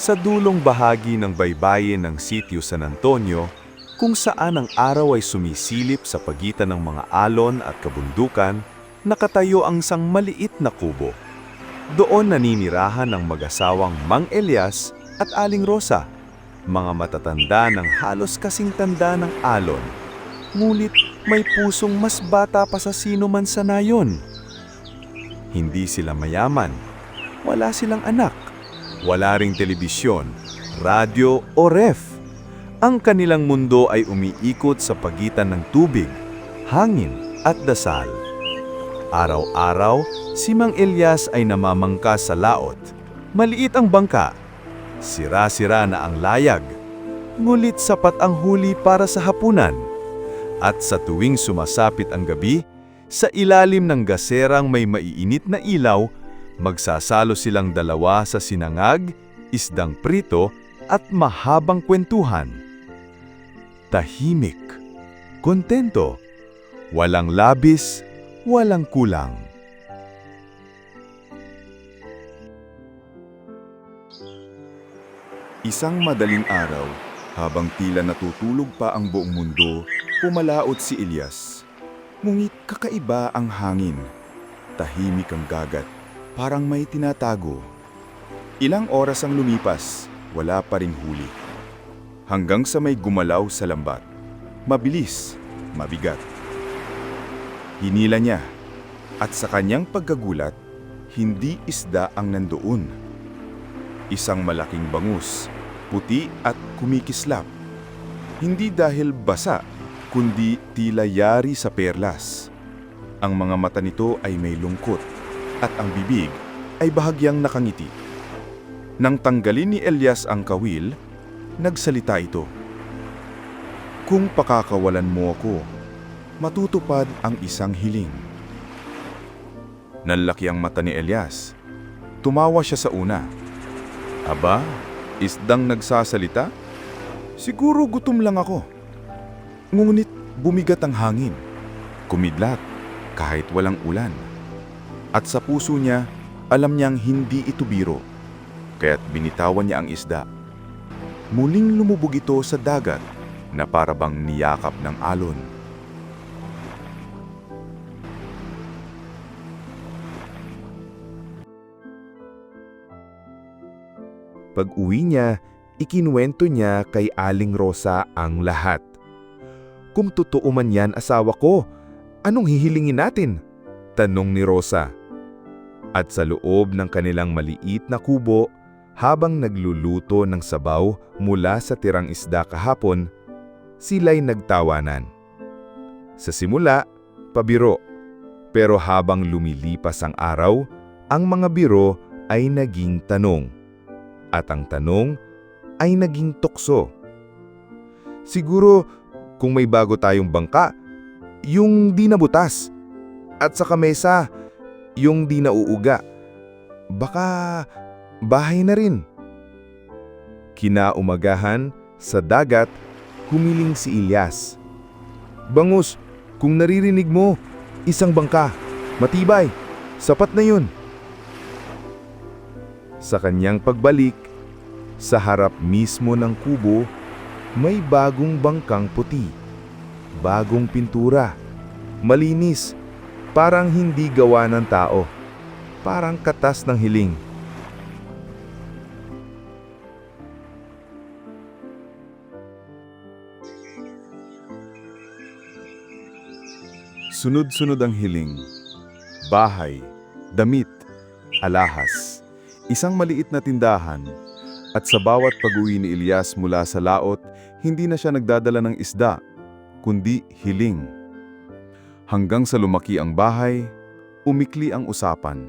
Sa dulong bahagi ng baybayin ng sitio San Antonio, kung saan ang araw ay sumisilip sa pagitan ng mga alon at kabundukan, nakatayo ang isang maliit na kubo. Doon naninirahan ng mag-asawang Mang Elias at Aling Rosa, mga matatanda ng halos kasing tanda ng alon. Ngunit may pusong mas bata pa sa sino man sa nayon. Hindi sila mayaman, wala silang anak, wala ring telebisyon, radyo o ref. Ang kanilang mundo ay umiikot sa pagitan ng tubig, hangin at dasal. Araw-araw, si Mang Elias ay namamangka sa laot. Maliit ang bangka. Sira-sira na ang layag. Ngulit sapat ang huli para sa hapunan. At sa tuwing sumasapit ang gabi, sa ilalim ng gaserang may maiinit na ilaw, magsasalo silang dalawa sa sinangag, isdang prito at mahabang kwentuhan. Tahimik, kontento, walang labis, walang kulang. Isang madaling araw, habang tila natutulog pa ang buong mundo, pumalaot si Elias. Ngunit kakaiba ang hangin. Tahimik ang gagat, parang may tinatago. Ilang oras ang lumipas, wala pa ring huli. Hanggang sa may gumalaw sa lambat. Mabilis, mabigat. Hinila niya, at sa kanyang pagkagulat, hindi isda ang nandoon. Isang malaking bangus, puti at kumikislap. Hindi dahil basa, kundi tila yari sa perlas. Ang mga mata nito ay may lungkot at ang bibig ay bahagyang nakangiti. Nang tanggalin ni Elias ang kawil, nagsalita ito. Kung pakakawalan mo ako, matutupad ang isang hiling. Nanlaki ang mata ni Elias. Tumawa siya sa una. Aba, isdang nagsasalita? Siguro gutom lang ako. Ngunit bumigat ang hangin. Kumidlat kahit walang ulan. At sa puso niya, alam niyang hindi ito biro. Kaya't binitawan niya ang isda. Muling lumubog ito sa dagat na parabang niyakap ng alon. Pag-uwi niya, ikinuwento niya kay Aling Rosa ang lahat. Kung totoo man yan asawa ko, anong hihilingin natin? Tanong ni Rosa. At sa loob ng kanilang maliit na kubo, habang nagluluto ng sabaw mula sa tirang isda kahapon, sila'y nagtawanan. Sa simula, pabiro. Pero habang lumilipas ang araw, ang mga biro ay naging tanong at ang tanong ay naging tukso. Siguro kung may bago tayong bangka, yung di nabutas. At sa kamesa, yung di nauuga. Baka bahay na rin. Kinaumagahan, sa dagat, humiling si Ilyas. Bangus, kung naririnig mo, isang bangka, matibay, sapat na yun. Sa kanyang pagbalik, sa harap mismo ng kubo, may bagong bangkang puti. Bagong pintura. Malinis. Parang hindi gawa ng tao. Parang katas ng hiling. Sunod-sunod ang hiling. Bahay, damit, alahas. Isang maliit na tindahan. At sa bawat pag-uwi ni Elias mula sa laot, hindi na siya nagdadala ng isda, kundi hiling. Hanggang sa lumaki ang bahay, umikli ang usapan.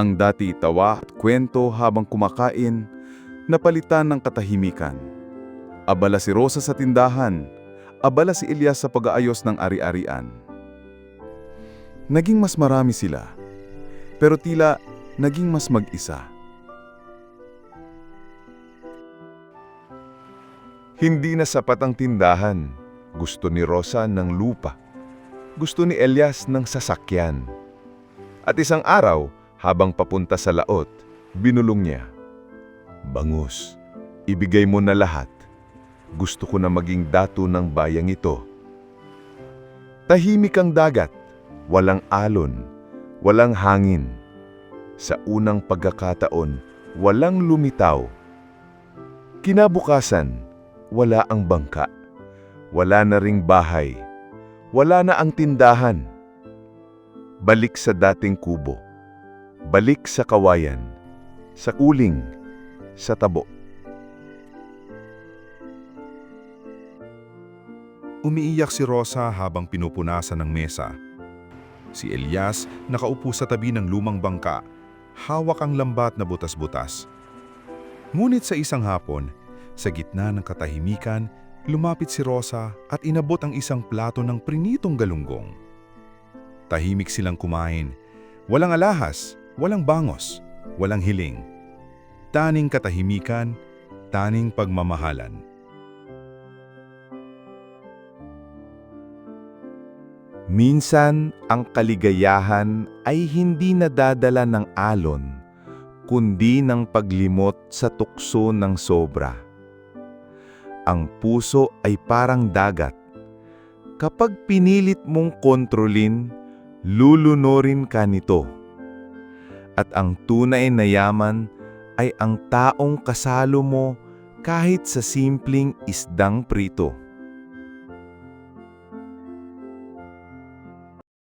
Ang dati tawa at kwento habang kumakain, napalitan ng katahimikan. Abala si Rosa sa tindahan, abala si Elias sa pag-aayos ng ari-arian. Naging mas marami sila, pero tila naging mas mag-isa. Hindi na sapat ang tindahan. Gusto ni Rosa ng lupa. Gusto ni Elias ng sasakyan. At isang araw, habang papunta sa laot, binulong niya. Bangus, ibigay mo na lahat. Gusto ko na maging dato ng bayang ito. Tahimik ang dagat, walang alon, walang hangin. Sa unang pagkakataon, walang lumitaw. Kinabukasan, wala ang bangka. Wala na ring bahay. Wala na ang tindahan. Balik sa dating kubo. Balik sa kawayan. Sa kuling. Sa tabo. Umiiyak si Rosa habang pinupunasan ng mesa. Si Elias nakaupo sa tabi ng lumang bangka, hawak ang lambat na butas-butas. Ngunit sa isang hapon, sa gitna ng katahimikan, lumapit si Rosa at inabot ang isang plato ng prinitong galunggong. Tahimik silang kumain. Walang alahas, walang bangos, walang hiling. Taning katahimikan, taning pagmamahalan. Minsan, ang kaligayahan ay hindi nadadala ng alon, kundi ng paglimot sa tukso ng sobra. Ang puso ay parang dagat. Kapag pinilit mong kontrolin, lulunorin ka nito. At ang tunay na yaman ay ang taong kasalo mo kahit sa simpleng isdang prito.